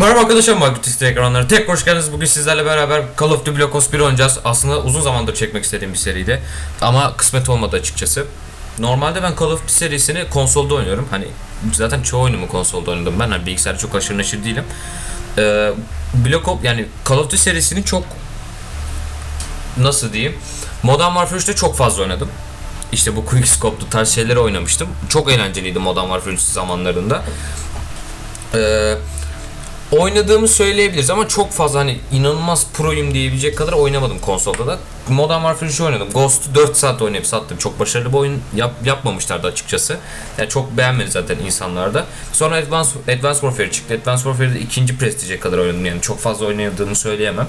Merhaba arkadaşlar, Market ekranları. Tek hoş geldiniz. Bugün sizlerle beraber Call of Duty Black Ops 1 oynayacağız. Aslında uzun zamandır çekmek istediğim bir seriydi. Ama kısmet olmadı açıkçası. Normalde ben Call of Duty serisini konsolda oynuyorum. Hani zaten çoğu oyunumu konsolda oynadım ben. Hani bilgisayarda çok aşırı neşir değilim. Ee, Black Ops yani Call of Duty serisini çok nasıl diyeyim? Modern Warfare 3'te çok fazla oynadım. İşte bu Quickscope'lu tarz şeyleri oynamıştım. Çok eğlenceliydi Modern Warfare 3 zamanlarında. Ee, oynadığımı söyleyebiliriz ama çok fazla hani inanılmaz proyum diyebilecek kadar oynamadım konsolda da. Modern Warfare 3'ü oynadım. Ghost'u 4 saat oynayıp sattım. Çok başarılı bir oyun yap, yapmamışlardı açıkçası. Yani çok beğenmedi zaten insanlar da. Sonra Advanced, Advanced Warfare çıktı. Advanced Warfare'de ikinci prestije kadar oynadım yani çok fazla oynadığımı söyleyemem.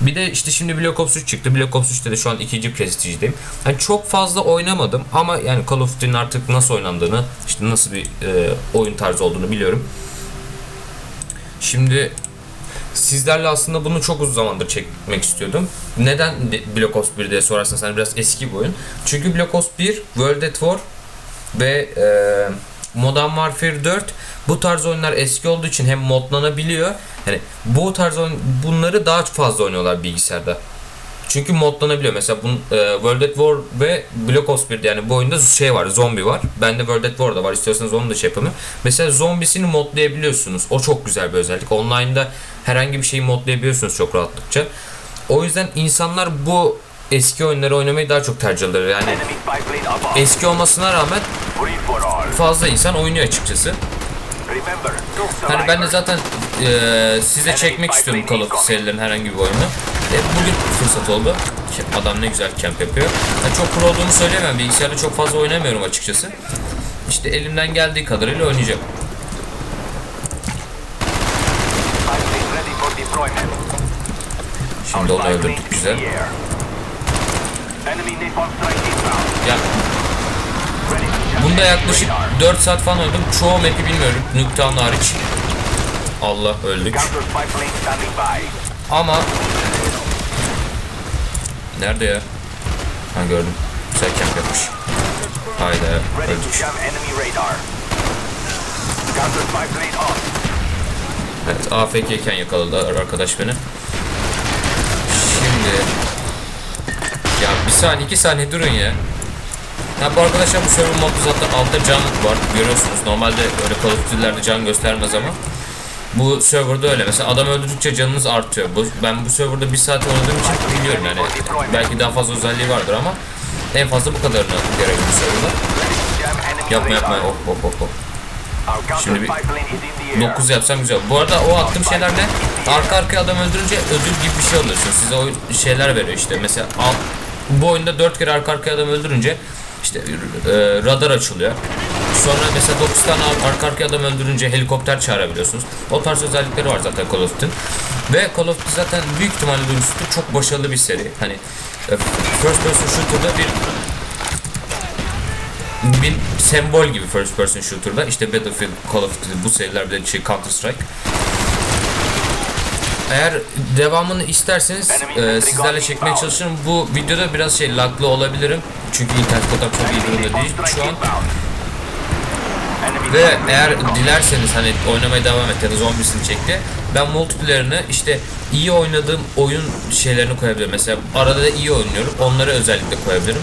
Bir de işte şimdi Black Ops 3 çıktı. Black Ops 3'te de şu an ikinci prestijdeyim. Yani çok fazla oynamadım ama yani Call of Duty'nin artık nasıl oynandığını, işte nasıl bir e, oyun tarzı olduğunu biliyorum. Şimdi sizlerle aslında bunu çok uzun zamandır çekmek istiyordum. Neden de- Black Ops 1 diye sorarsanız hani biraz eski bir oyun. Çünkü Black Ops 1, World at War ve e, Modern Warfare 4 bu tarz oyunlar eski olduğu için hem modlanabiliyor. Hani bu tarz oyun bunları daha fazla oynuyorlar bilgisayarda. Çünkü modlanabiliyor. Mesela bun, e, World at War ve Black Ops 1'de yani bu oyunda şey var, zombi var. Bende World at War'da var. İstiyorsanız onu da şey yapalım. Mesela zombisini modlayabiliyorsunuz. O çok güzel bir özellik. Online'da herhangi bir şeyi modlayabiliyorsunuz çok rahatlıkça. O yüzden insanlar bu eski oyunları oynamayı daha çok tercih eder. Yani eski olmasına rağmen fazla insan oynuyor açıkçası. Hani ben de zaten e, size çekmek istiyorum Call of serilerin herhangi bir oyunu. E, bugün fırsat oldu. Adam ne güzel camp yapıyor. Yani çok pro olduğunu söyleyemem. Bilgisayarda çok fazla oynamıyorum açıkçası. İşte elimden geldiği kadarıyla oynayacağım. Şimdi onu öldürdük güzel. Ya bunda yaklaşık radar. 4 saat falan oynadım. Çoğu map'i bilmiyorum. Nuketown hariç. Allah öldük. Ama Nerede ya? Ha gördüm. Güzel camp yapmış. Hayda öldük. Evet AFK iken yakaladı arkadaş beni. Şimdi ya bir saniye iki saniye durun ya. Ya bu arkadaşlar bu server modda zaten altta can var görüyorsunuz. Normalde öyle Call can göstermez ama bu serverda öyle. Mesela adam öldürdükçe canınız artıyor. Bu, ben bu serverda bir saat oynadığım için biliyorum yani. Belki daha fazla özelliği vardır ama en fazla bu kadarını görebilirim serverda. Yapma yapma hop hop hop hop. Our counter Şimdi bir- spy plane is in the air. 9 yapsam güzel. Bu arada o attığım şeyler ne? Arka arkaya adam öldürünce ödül gibi bir şey alıyorsun. Size o şeyler veriyor işte. Mesela al, bu oyunda 4 kere arka arkaya adam öldürünce işte e, radar açılıyor. Sonra mesela 9 tane arka arkaya adam öldürünce helikopter çağırabiliyorsunuz. O tarz özellikleri var zaten Call of Duty'nin. Ve Call of Duty zaten büyük ihtimalle duymuşsunuz çok başarılı bir seri. Hani e, first person shooter'da bir bir sembol gibi first person shooter'da işte Battlefield, Call of Duty bu seriler bir de şey Counter Strike. Eğer devamını isterseniz e, sizlerle çekmeye çalışırım. Bu videoda biraz şey laglı olabilirim. Çünkü internet kodam çok iyi durumda değil şu an. Ve eğer dilerseniz hani oynamaya devam et ya da zombisini çekti. Ben multiplayer'ını işte iyi oynadığım oyun şeylerini koyabilirim. Mesela arada da iyi oynuyorum. Onları özellikle koyabilirim.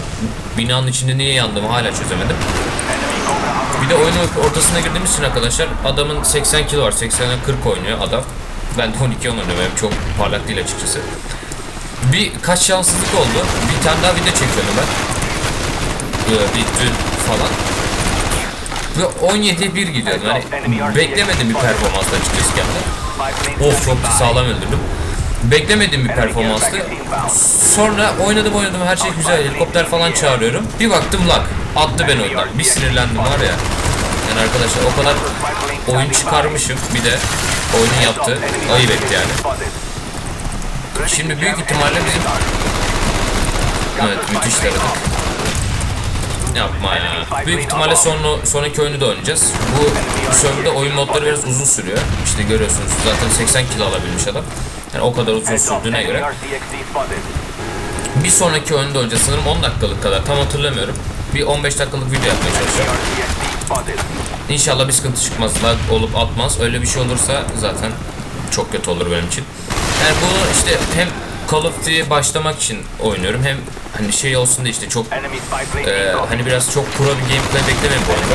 Binanın içinde niye yandığımı hala çözemedim. Bir de oyunun ortasına girdiğimiz için arkadaşlar adamın 80 kilo var. 80'e 40 oynuyor adam. Ben de 12 oynuyorum. Benim çok parlak değil açıkçası. Bir kaç şanssızlık oldu. Bir tane daha video çekiyordum ben. Ee, Bir dün falan. Ve 17'ye 1 gidiyordum. Hani beklemedim bir performans açıkçası kendime. Of çok sağlam öldürdüm. Beklemediğim bir performanstı. Sonra oynadım oynadım her şey güzel. Helikopter falan çağırıyorum. Bir baktım lag. Attı beni oyundan. Bir sinirlendim var ya. Yani arkadaşlar o kadar oyun çıkarmışım. Bir de oyunun yaptığı ayıp etti yani. Şimdi büyük ihtimalle bizim Evet müthiş taradık. Yapma ya. Büyük ihtimalle son, sonraki oyunu da oynayacağız. Bu, serverda oyun modları biraz uzun sürüyor. İşte görüyorsunuz zaten 80 kilo alabilmiş adam. Yani o kadar uzun sürdüğüne göre. Bir sonraki oyunda oynayacağız sanırım 10 dakikalık kadar tam hatırlamıyorum. Bir 15 dakikalık video yapmaya çalışacağım. İnşallah bir sıkıntı çıkmaz. Lag olup atmaz. Öyle bir şey olursa zaten çok kötü olur benim için. Yani bunu işte hem Call of Duty'ye başlamak için oynuyorum hem hani şey olsun da işte çok e, hani biraz çok pro bir gameplay beklemeyin bu oyunda.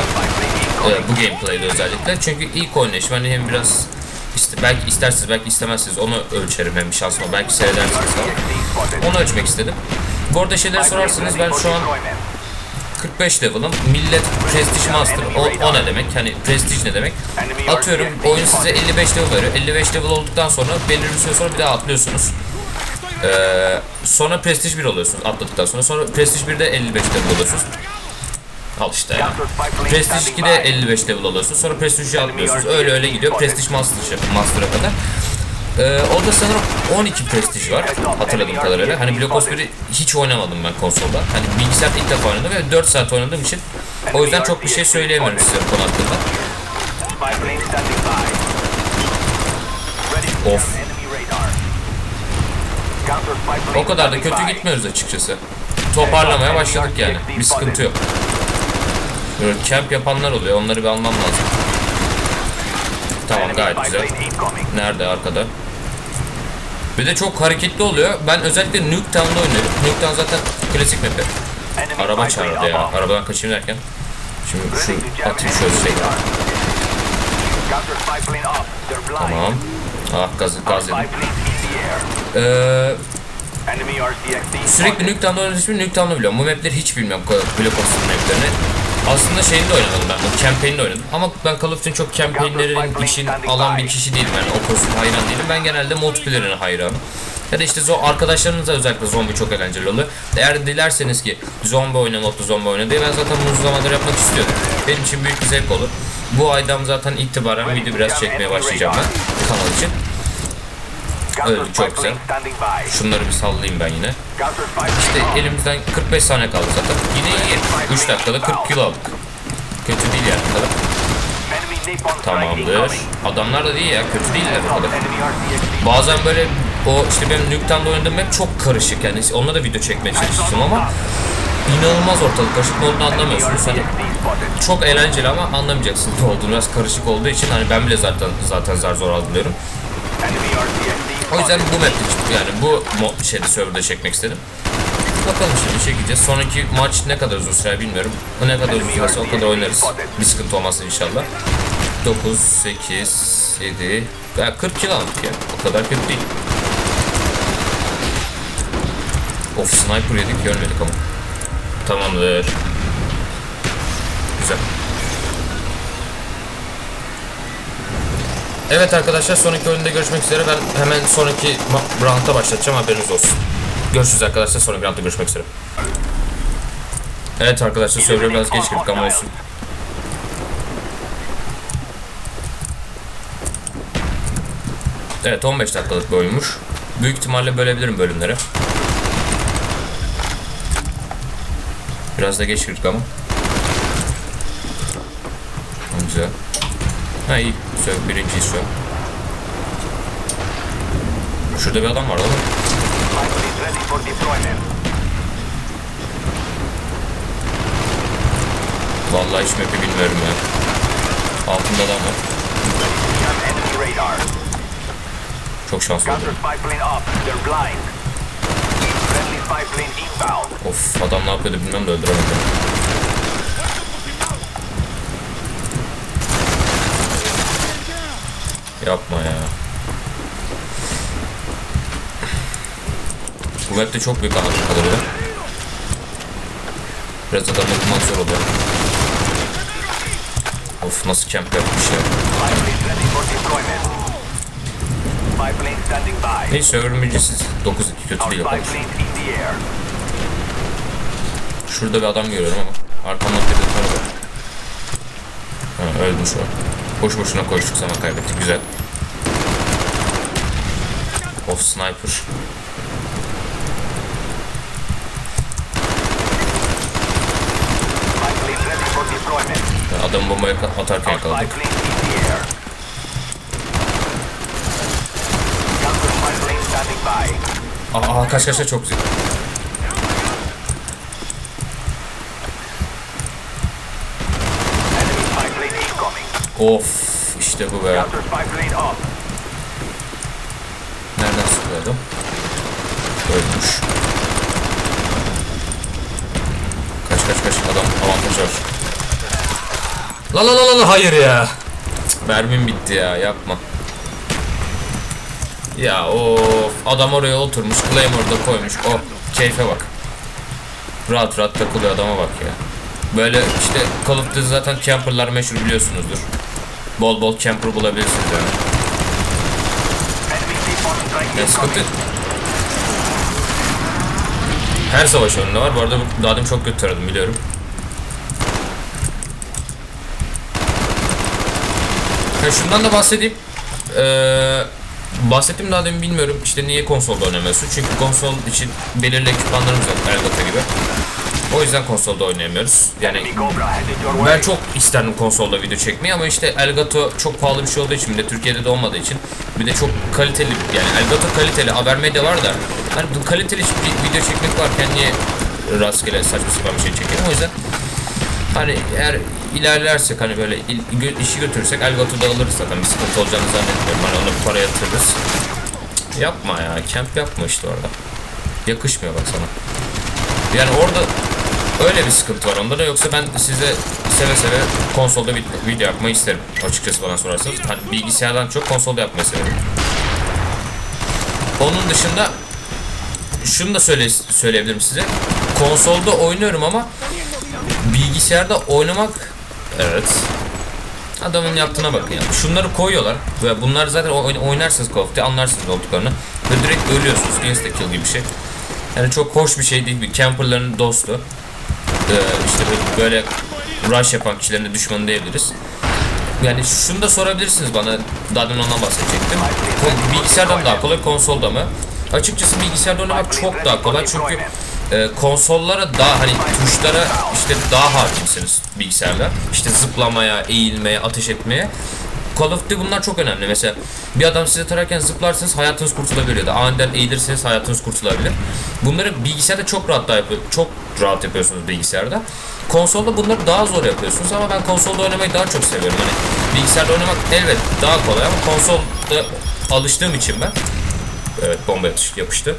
E, bu gameplay'de özellikle. Çünkü ilk oynayışım hani hem biraz işte belki isterseniz belki istemezsiniz onu ölçerim hem şansıma belki seyredersiniz falan. Onu ölçmek istedim. Bu arada şeyleri sorarsanız ben şu an 45 level'ım. Millet Prestige Master. O, o ne demek? Hani Prestige ne demek? Atıyorum oyun size 55 level veriyor. 55 level olduktan sonra belirli bir süre sonra bir daha atlıyorsunuz. Ee, sonra Prestige 1 oluyorsunuz atladıktan sonra. Sonra Prestige 1'de 55 level oluyorsunuz. Al işte ya. Prestige 2'de 55 level oluyorsunuz. Sonra Prestige 3'e atlıyorsunuz. Öyle öyle gidiyor. Prestige Master, Master'a kadar. Ee, orada sanırım 12 Prestige var hatırladığım kadarıyla. Hani Black Ops 1'i hiç oynamadım ben konsolda. Hani bilgisayarda ilk defa oynadım ve 4 saat oynadığım için o yüzden çok bir şey söyleyemiyorum size bu konu hakkında. Of. O kadar da kötü gitmiyoruz açıkçası. Toparlamaya başladık yani. Bir sıkıntı yok. Böyle camp yapanlar oluyor. Onları bir almam lazım. Tamam gayet güzel. Nerede arkada? Bir de çok hareketli oluyor. Ben özellikle Nuketown'da oynuyorum. Nuketown zaten klasik map'i. Araba çağırdı ya. Arabadan kaçayım derken. Şimdi şu atayım şöyle şey. Tamam. Ah gaz, gaz yedim. Ee, sürekli spotted. Nuketown'da oynadığım için Nuketown'da biliyorum. Bu mapleri hiç bilmiyorum. Black Ops'un maplerini. Aslında şeyini de oynadım ben. De oynadım. Ama ben Call of Duty'nin çok campaign'lerin için alan bir kişi değilim yani. O konusunda hayran değilim. Ben genelde multiplayer'ine hayranım. Ya da işte arkadaşlarınızla özellikle zombi çok eğlenceli oluyor. Eğer dilerseniz ki zombi oyna, modlu zombi oyna diye ben zaten bunu zamandır yapmak istiyordum. Benim için büyük bir zevk olur. Bu aydan zaten itibaren video biraz çekmeye başlayacağım ben kanal için. Spy çok güzel. Şunları bir sallayayım ben yine. İşte elimizden 45 saniye kaldı zaten. Yine iyi. 3 dakikada 40 kilo aldık. Kötü değil yani kadar. Tamamdır. Adamlar da değil ya. Kötü değiller bu kadar. Bazen böyle o işte benim Nuketown'da oynadığım map çok karışık yani. Onunla da video çekmeye çalıştım ama inanılmaz ortalık karışık ne olduğunu anlamıyorsunuz. Hani çok eğlenceli ama anlamayacaksınız ne olduğunu. Biraz karışık olduğu için hani ben bile zaten zaten zar zor algılıyorum. O yüzden bu map'te çıktı yani bu şeyde serverda çekmek istedim. Bakalım şimdi çekeceğiz. Sonraki maç ne kadar uzun sürer bilmiyorum. O ne kadar uzun sürerse o kadar oynarız. Bir sıkıntı olmazsa inşallah. 9, 8, 7, ya 40 kill aldık ya. O kadar kötü değil. Of sniper yedik görmedik ama. Tamamdır. Evet arkadaşlar sonraki oyunda görüşmek üzere. Ben hemen sonraki round'a başlatacağım haberiniz olsun. Görüşürüz arkadaşlar sonraki round'da görüşmek üzere. Evet arkadaşlar server'a biraz geç girdik ama olsun. Evet 15 dakikalık bir oyunmuş. Büyük ihtimalle bölebilirim bölümleri. Biraz da geç girdik ama. Güzel. Ha iyi. Birinciyiz şu an. Şurada bir adam var deployment. Vallahi hiç map'i bilmiyorum ya. Altında adam var. Çok şanslı oldum. Of adam ne yapıyordu bilmem de öldüremedim. Yapma ya. Bu map'te çok büyük anladığım kadarıyla. Biraz adam okumak zor oluyor. Of nasıl camp yapmış ya. Spy plane ready for deployment. Spy plane standing by. Neyse bilgisiz. 9-2 kötü değil. Şurada bir adam görüyorum ama arkamda bir var. Ha, ölmüş o. Boş boşuna koştuk zaman kaybettik. Güzel. Of sniper. Adam bombayı atarken yakaladık. Aa, kaç kaç çok güzel. Of işte bu be. Up. adam. Ölmüş. Kaç kaç kaç adam avantaj var. La la la la hayır ya. Cık, Mermim bitti ya yapma. Ya of adam oraya oturmuş Claymore'da koymuş oh keyfe bak. Rahat rahat takılıyor adama bak ya. Böyle işte Call of Duty zaten camperlar meşhur biliyorsunuzdur. Bol bol camper bulabilirsiniz yani. Ya. Her savaş önünde var. Bu arada daha çok kötü taradım biliyorum. Ha, şundan da bahsedeyim. Ee, bahsettim daha demin bilmiyorum işte niye konsolda oynamıyorsun. Çünkü konsol için belirli ekipmanlarımız yok Elgato gibi. O yüzden konsolda oynayamıyoruz. Yani ben çok isterdim konsolda video çekmeyi ama işte Elgato çok pahalı bir şey olduğu için bir de Türkiye'de de olmadığı için bir de çok kaliteli yani Elgato kaliteli haber medya var da hani kaliteli bir video çekmek varken niye rastgele saçma sapan bir şey çekelim o yüzden hani eğer ilerlersek hani böyle işi götürürsek Elgato'da alırız zaten. Bir sıkıntı olacağını zannetmiyorum. Hani ona bir para yatırırız. Yapma ya camp yapma işte orada. Yakışmıyor bak sana. Yani orada öyle bir sıkıntı var onda da yoksa ben size seve seve konsolda bir video yapmayı isterim açıkçası bana sorarsanız. Hani bilgisayardan çok konsolda yapmayı severim. Onun dışında şunu da söyle, söyleyebilirim size. Konsolda oynuyorum ama bilgisayarda oynamak evet adamın yaptığına bakın yani. Şunları koyuyorlar ve bunlar zaten oyn- oynarsınız Call of Duty anlarsınız olduklarını ve direkt ölüyorsunuz insta kill gibi bir şey. Yani çok hoş bir şey değil bir camperların dostu. Ee, işte böyle rush yapan kişilerin de düşmanı diyebiliriz. Yani şunu da sorabilirsiniz bana. Daha demin ondan bahsedecektim. Kon- Bilgisayarda mı daha kolay, konsolda mı? Açıkçası bilgisayarda oynamak çok daha kolay çünkü e, konsollara daha hani tuşlara işte daha hakimsiniz bilgisayarda. İşte zıplamaya, eğilmeye, ateş etmeye. Call of Duty bunlar çok önemli. Mesela bir adam size tararken zıplarsanız hayatınız kurtulabilir ya da aniden eğilirseniz hayatınız kurtulabilir. Bunları bilgisayarda çok rahat daha yapıyor, çok rahat yapıyorsunuz bilgisayarda. Konsolda bunları daha zor yapıyorsunuz ama ben konsolda oynamayı daha çok seviyorum. Hani bilgisayarda oynamak elbet daha kolay ama konsolda alıştığım için ben Evet bomba yapıştı.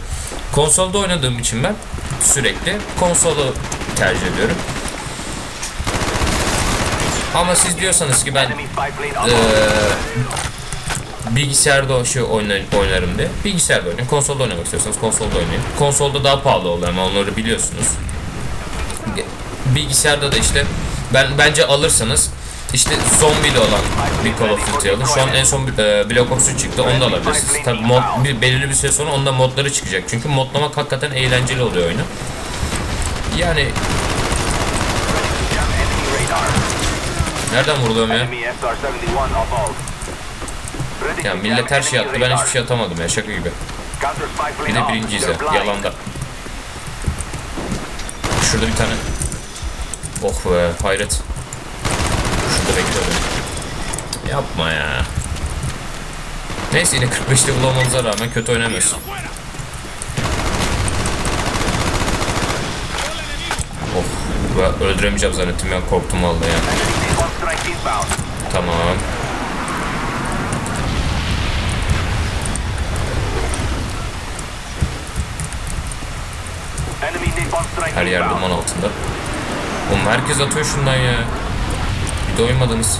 Konsolda oynadığım için ben sürekli konsolu tercih ediyorum. Ama siz diyorsanız ki ben above. bilgisayarda o şey oynarım, oynarım diye. Bilgisayarda oynayın. Konsolda oynamak istiyorsanız konsolda oynayın. Konsolda daha pahalı oluyor ama onları biliyorsunuz. Bilgisayarda da işte ben bence alırsanız işte zombili olan bir Call of Duty alın. Şu an en son e, Black Ops 3 çıktı. Onu da alabilirsiniz. Tabi mod bir belirli bir süre sonra onda modları çıkacak. Çünkü modlamak hakikaten eğlenceli oluyor oyunu. Yani nereden vuruluyorum ya? Enemy SR-71 above. Ready to Ya millet her enemy attı. Ben hiçbir şey atamadım ya şaka gibi. Bir de birinciyiz ya. Yalanda. Şurada bir tane. Oh be hayret. Şurada bekliyorum. Yapma ya. Neyse yine 45'te bulamamıza rağmen kötü oynamıyorsun. Oh be, öldüremeyeceğim zannettim ya korktum vallahi ya. Tamam. Her yer duman altında. Oğlum herkes atıyor şundan ya. Bir doymadınız.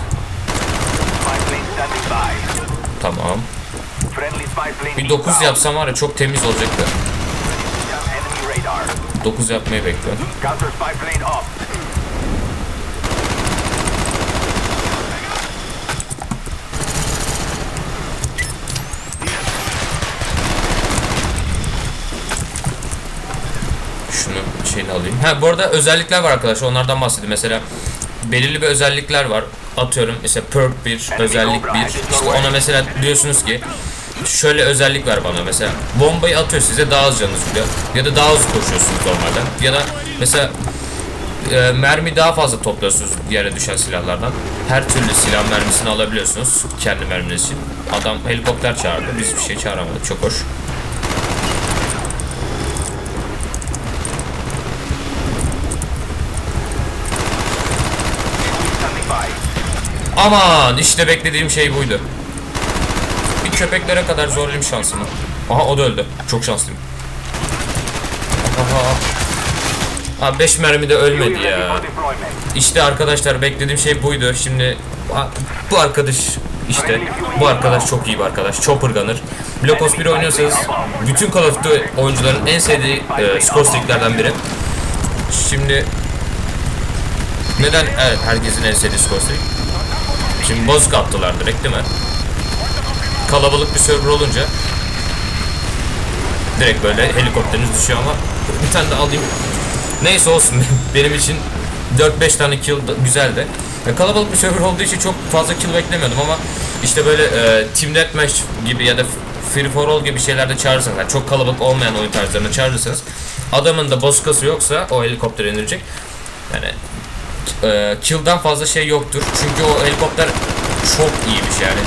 Tamam. Bir 9 inbound. yapsam var ya çok temiz olacaktı. Jam enemy radar. 9 yapmayı bekliyorum. Counter spy plane off. Şunu şeyini alayım. Ha bu arada özellikler var arkadaşlar onlardan bahsedeyim. Mesela belirli bir özellikler var. Atıyorum mesela perk 1, özellik 1. İşte ona mesela diyorsunuz ki şöyle özellik ver bana mesela bombayı atıyor size daha az canınız gidiyor ya da daha hızlı koşuyorsunuz normalden ya da mesela e, mermi daha fazla topluyorsunuz yere düşen silahlardan her türlü silah mermisini alabiliyorsunuz kendi merminiz için adam helikopter çağırdı biz bir şey çağıramadık çok hoş Aman işte beklediğim şey buydu. Bir köpeklere kadar zorlayayım şansımı. Aha o da öldü. Çok şanslıyım. Aha. Abi 5 mermi de ölmedi ya. İşte arkadaşlar beklediğim şey buydu. Şimdi bu arkadaş işte bu arkadaş çok iyi bir arkadaş. Chopper Gunner. Black Ops 1 oynuyorsanız bütün Call of Duty oyuncuların en sevdiği e, streaklerden biri. Şimdi neden evet, herkesin en sevdiği streak? Şimdi bozuk attılar direkt değil mi? Kalabalık bir server olunca direkt böyle helikopteriniz düşüyor ama bir tane de alayım. Neyse olsun benim için 4-5 tane kill güzeldi. Ya kalabalık bir server olduğu için çok fazla kill beklemiyordum ama işte böyle e, Team Deathmatch gibi ya da Free for All gibi şeylerde çağırırsanız yani çok kalabalık olmayan oyun tarzlarını çağırırsanız adamın da boskası yoksa o helikopter indirecek. Yani e, kill'dan fazla şey yoktur. Çünkü o helikopter çok iyiymiş yani.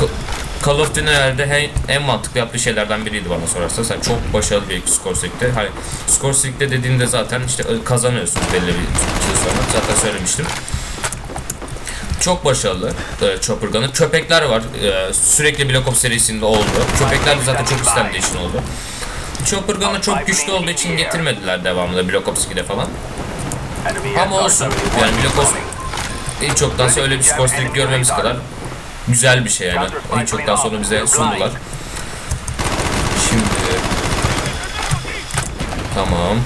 K- Call of Duty'nin herhalde en, en mantıklı yaptığı şeylerden biriydi bana sorarsanız. Yani çok başarılı bir skor streak'te. Hani skor streak'te dediğinde zaten işte kazanıyorsun belli bir kill sonra. Zaten söylemiştim. Çok başarılı e, Chopper Gunner. Köpekler var. E, sürekli Black Ops serisinde oldu. Köpekler de zaten çok istendiği için oldu. Chopper Gunner çok güçlü olduğu için getirmediler devamında Black Ops 2'de falan. Ama olsun. Yani Black hiç çoktansa öyle bir skor streak görmemiz kadar güzel bir şey yani. Hiç çoktan sonra bize sundular. Şimdi Tamam.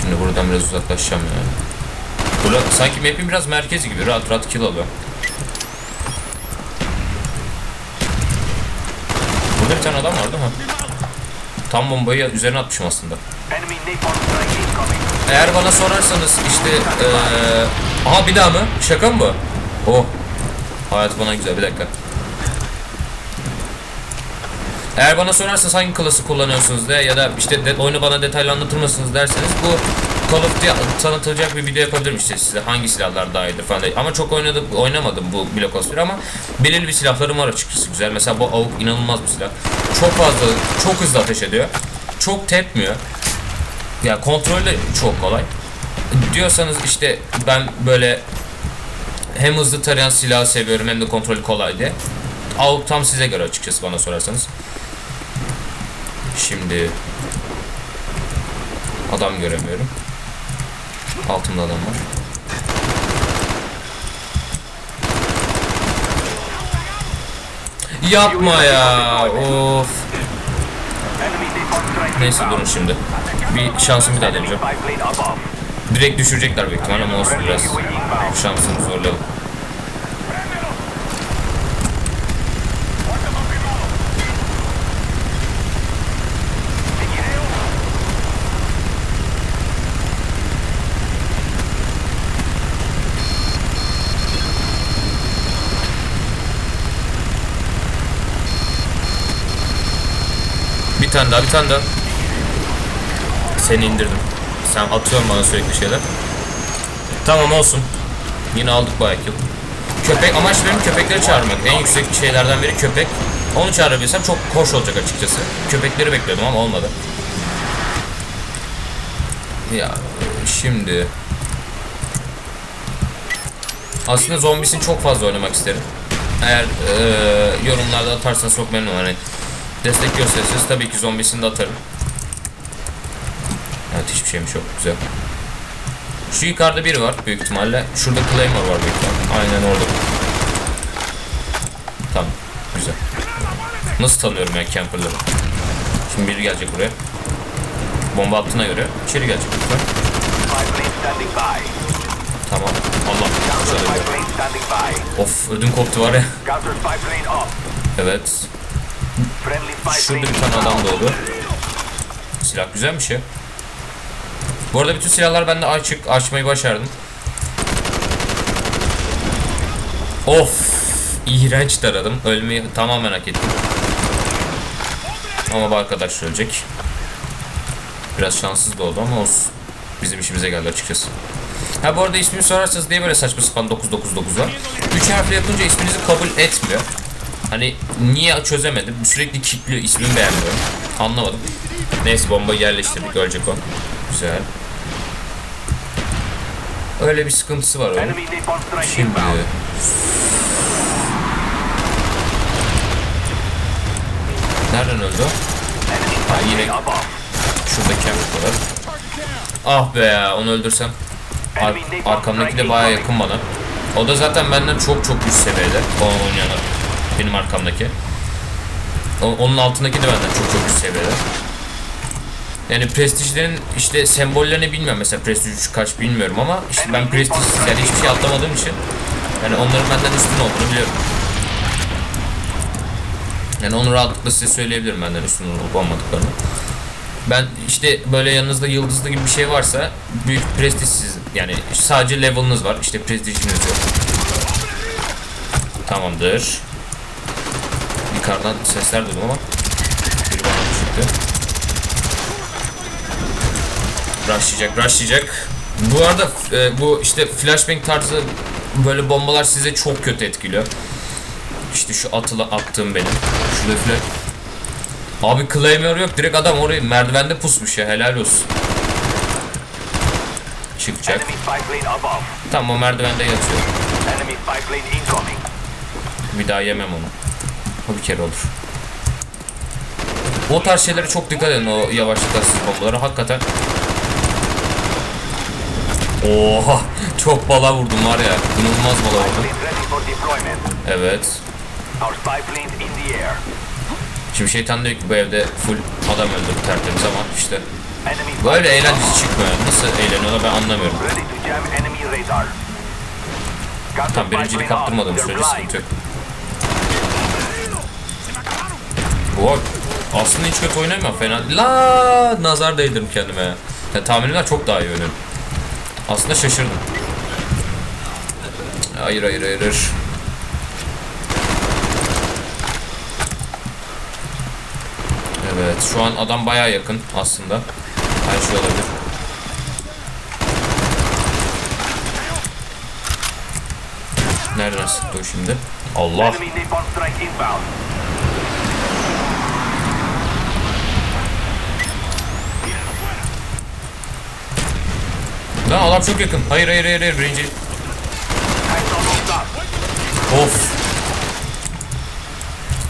Şimdi buradan biraz uzaklaşacağım ya. Burada sanki map'in biraz merkezi gibi rahat rahat kill alıyor. Burada bir tane adam vardı ha. Tam bombayı üzerine atmışım aslında. Eğer bana sorarsanız işte eee aha bir daha mı? Şaka mı bu? Oh. Hayat bana güzel bir dakika. Eğer bana sorarsanız hangi klası kullanıyorsunuz de ya da işte de, oyunu bana detaylı anlatır derseniz bu Call of Duty tanıtılacak bir video yapabilirim işte size hangi silahlar daha iyidir falan diye. Ama çok oynadım, oynamadım bu Black Ops 1 ama belirli bir silahlarım var açıkçası güzel. Mesela bu AUK inanılmaz bir silah. Çok fazla, çok hızlı ateş ediyor. Çok tepmiyor. Ya kontrolü çok kolay. Diyorsanız işte ben böyle hem hızlı tarayan silahı seviyorum hem de kontrolü kolay diye. AUK tam size göre açıkçası bana sorarsanız. Şimdi adam göremiyorum. Altımda adam var. Yapma ya. Of. Neyse durun şimdi. Bir şansımı daha deneyeceğim. Direkt düşürecekler büyük ihtimalle ama olsun biraz şansını zorlayalım. Tane daha bir tane daha. Seni indirdim. Sen atıyorsun bana sürekli şeyler. Tamam olsun. Yine aldık bayağı kill. Köpek amaç benim köpekleri çağırmak. En yüksek şeylerden biri köpek. Onu çağırabilsem çok hoş olacak açıkçası. Köpekleri bekliyordum ama olmadı. Ya şimdi aslında zombisini çok fazla oynamak isterim. Eğer eee, yorumlarda atarsanız çok memnun olurum. Destek gösterirseniz tabii ki zombisini de atarım. Evet hiçbir şeymiş yok. Güzel. Şu yukarıda biri var büyük ihtimalle. Şurada Claymore var büyük ihtimalle. Aynen orada. Tamam. Güzel. Nasıl tanıyorum ben camperları? Şimdi biri gelecek buraya. Bomba attığına göre içeri gelecek lütfen. Tamam. Allah. Güzel. Of ödüm koptu var ya. Evet. Şurada bir tane adam doğdu. Silah güzelmiş ya. Bu arada bütün silahlar bende açık. Açmayı başardım. Of. iğrenç taradım. Ölmeyi tamamen hak ettim. Ama bu arkadaş ölecek. Biraz şanssız da oldu ama olsun. Bizim işimize geldi açıkçası. Ha bu arada ismini sorarsanız diye böyle saçma sapan 999 var. 3 harfle yapınca isminizi kabul etmiyor. Hani niye çözemedim. Sürekli kilitliyor. ismini beğenmiyorum. Anlamadım. Neyse bombayı yerleştirdik. Ölecek o. Güzel. Öyle bir sıkıntısı var onun. Şimdi. Nereden öldü o? Ha, yine şurada kemik var. Ah be onu öldürsem. Ar- arkamdaki de baya yakın bana. O da zaten benden çok çok üst seviyede. O oynayan benim arkamdaki. O- onun altındaki de benden çok çok üst. Yani prestijlerin işte sembollerini bilmiyorum mesela prestij 3 kaç bilmiyorum ama işte ben prestij yani hiçbir şey atlamadığım için yani onların benden üstün olduğunu biliyorum. Yani onu rahatlıkla size söyleyebilirim benden üstün olup olmadıklarını. Ben işte böyle yanınızda yıldızlı gibi bir şey varsa büyük prestijsiz yani sadece level'ınız var işte prestijiniz yok. Tamamdır. Yukarıdan sesler duydum ama biri bana çıktı. Rushlayacak, rushlayacak. Bu arada e, bu işte flashbang tarzı böyle bombalar size çok kötü etkiliyor. İşte şu atıla attığım benim. Şurada flash. Abi Claymore yok direkt adam orayı merdivende pusmuş ya helal olsun. Çıkacak. Tamam o merdivende yatıyor. Bir daha yemem onu. O bir kere olur. O tarz şeylere çok dikkat edin o yavaşlıkla siz bombaları hakikaten. Oha çok bala vurdum var ya inanılmaz bala vurdum. Evet. Şimdi şeytan diyor ki bu evde full adam öldürdü tertemiz ama işte böyle eğlencesi çıkmıyor. Nasıl eğleniyorlar ben anlamıyorum. Ready to jam enemy radar. Got the Tam spy birinciliği kaptırmadığım sürece sıkıntı yok. Bu aslında hiç kötü oynamıyor fena. La nazar değdirdim kendime ya. tahminimden çok daha iyi oynuyorum. Aslında şaşırdım. Hayır hayır hayır. Evet şu an adam baya yakın aslında. Her şey olabilir. Nereden sıktı şimdi? Allah. Lan adam çok yakın. Hayır hayır hayır hayır. Birinci. Of.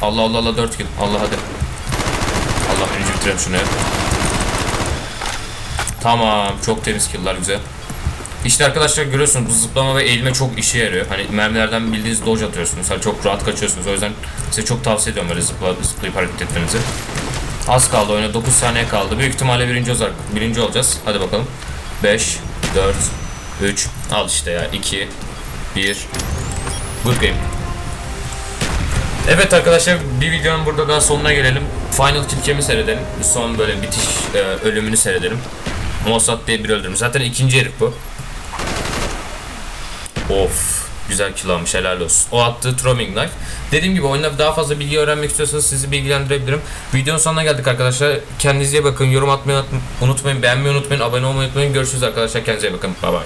Allah Allah Allah 4 kill. Allah hadi. Allah birinci bitirelim şunu. Tamam. Çok temiz kill'lar güzel. İşte arkadaşlar görüyorsunuz bu zıplama ve eğilme çok işe yarıyor. Hani mermilerden bildiğiniz dodge atıyorsunuz. Hani çok rahat kaçıyorsunuz. O yüzden size çok tavsiye ediyorum böyle zıpla, zıplayıp hareket etmenizi. Az kaldı oyuna. 9 saniye kaldı. Büyük ihtimalle birinci. Birinci olacağız. Hadi bakalım. 5, 4, 3, al işte ya. 2, 1. Good game. Evet arkadaşlar bir videonun burada daha sonuna gelelim. Final kilkemi seyredelim. Son böyle bitiş e, ölümünü seyredelim. Mossad diye bir öldürmüş. Zaten ikinci herif bu. Of. Güzel kill almış helal olsun. O attığı throwing knife. Dediğim gibi oyunda daha fazla bilgi öğrenmek istiyorsanız sizi bilgilendirebilirim. Videonun sonuna geldik arkadaşlar. Kendinize bakın. Yorum atmayı unutmayın. Beğenmeyi unutmayın. Abone olmayı unutmayın. Görüşürüz arkadaşlar. Kendinize bakın. Bye bye.